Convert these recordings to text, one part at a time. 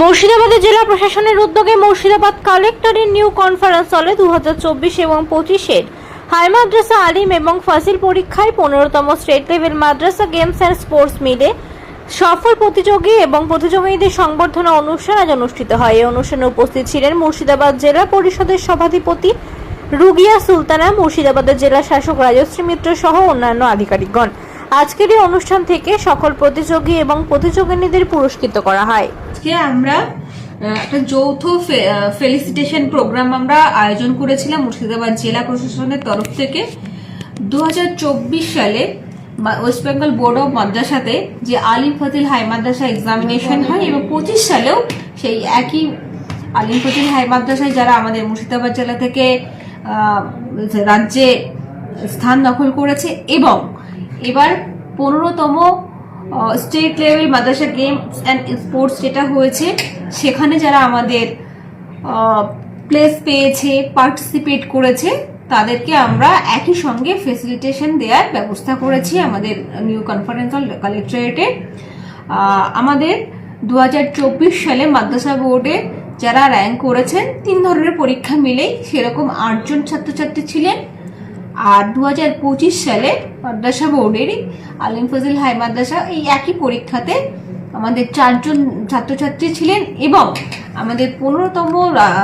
মুর্শিদাবাদের জেলা প্রশাসনের উদ্যোগে মুর্শিদাবাদ কালেক্টরের নিউ কনফারেন্স হলে দু এবং পঁচিশের হাই মাদ্রাসা আলিম এবং ফাসিল পরীক্ষায় পনেরোতম স্টেট লেভেল মাদ্রাসা গেমস অ্যান্ড স্পোর্টস মিলে সফল প্রতিযোগী এবং প্রতিযোগীদের সংবর্ধনা অনুষ্ঠান আজ অনুষ্ঠিত হয়। এই অনুষ্ঠানে উপস্থিত ছিলেন মুর্শিদাবাদ জেলা পরিষদের সভাধিপতি রুগিয়া সুলতানা, মুর্শিদাবাদের জেলা শাসক রাজশ্রী মিত্র সহ অন্যান্য আধিকারিকগণ। আজকের এই অনুষ্ঠান থেকে সকল প্রতিযোগী এবং প্রতিযোগিনীদের পুরস্কৃত করা হয়। আজকে আমরা একটা যৌথ ফেলিসিটেশন প্রোগ্রাম আমরা আয়োজন করেছিলাম মুর্শিদাবাদ জেলা প্রশাসনের তরফ থেকে। দু হাজার চব্বিশ সালে ওয়েস্ট বেঙ্গল বোর্ড অফ মাদ্রাসাতে যে আলিম ফতিল হাই মাদ্রাসা এক্সামিনেশন হয় এবং পঁচিশ সালেও সেই একই আলিম ফতিল হাই মাদ্রাসায় যারা আমাদের মুর্শিদাবাদ জেলা থেকে রাজ্যে স্থান দখল করেছে এবং এবার পনেরোতম স্টেট লেভেল মাদ্রাসা গেমস অ্যান্ড স্পোর্টস যেটা হয়েছে, সেখানে যারা আমাদের প্লেস পেয়েছে পার্টিসিপেট করেছে, তাদেরকে আমরা একই সঙ্গে ফেসিলিটেশন দেওয়ার ব্যবস্থা করেছি আমাদের নিউ কনফারেন্স হল কালেক্টরেটে আমাদের দু হাজার চব্বিশ সালে মাদ্রাসা বোর্ডে যারা র্যাঙ্ক করেছেন, তিন ধরনের পরীক্ষা মিলেই সেরকম আটজন ছাত্রছাত্রী ছিলেন। আর দু হাজার পঁচিশ সালে মাদ্রাসা বোর্ডেরই আলিম ফজিল হাই মাদ্রাসা এই একই পরীক্ষাতে আমাদের চারজন ছাত্রছাত্রী ছিলেন এবং আমাদের পনেরোতম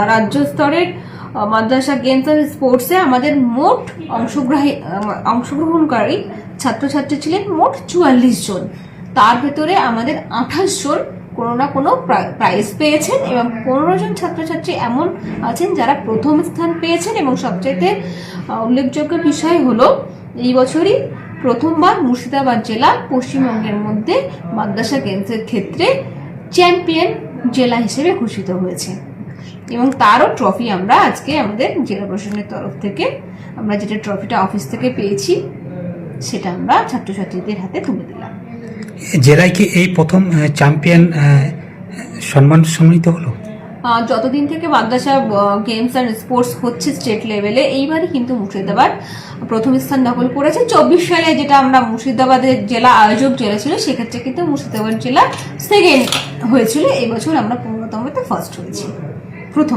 রাজ্য স্তরের মাদ্রাসা গেমস অ্যান্ড স্পোর্টসে আমাদের মোট অংশগ্রহী অংশগ্রহণকারী ছাত্রছাত্রী ছিলেন মোট চুয়াল্লিশ জন। তার ভেতরে আমাদের আঠাশ জন কোনো না কোনো প্রাইজ পেয়েছেন এবং পনেরো জন ছাত্রছাত্রী এমন আছেন যারা প্রথম স্থান পেয়েছেন এবং সবচাইতে উল্লেখযোগ্য বিষয় হলো এই বছরই প্রথমবার মুর্শিদাবাদ জেলা পশ্চিমবঙ্গের মধ্যে মাদ্রাসা গেমসের ক্ষেত্রে চ্যাম্পিয়ন জেলা হিসেবে ঘোষিত হয়েছে। এবং তারও ট্রফি আমরা আজকে আমাদের জেলা প্রশাসনের তরফ থেকে, আমরা যেটা ট্রফিটা অফিস থেকে পেয়েছি, সেটা আমরা ছাত্রছাত্রীদের হাতে তুলে দিলাম। জেলায় কি এই প্রথম চ্যাম্পিয়ন সম্মান সম্মানিত হলো? যতদিন থেকে মাদ্রাসা গেমস অ্যান্ড স্পোর্টস হচ্ছে স্টেট লেভেলে এইবারই কিন্তু মুর্শিদাবাদ প্রথম স্থান দখল করেছে। চব্বিশ সালে যেটা আমরা মুর্শিদাবাদের জেলা আয়োজক জেলা ছিল, সেক্ষেত্রে কিন্তু মুর্শিদাবাদ জেলা সেকেন্ড হয়েছিল। এই বছর আমরা পনেরোতমতে ফার্স্ট হয়েছি। প্রথম।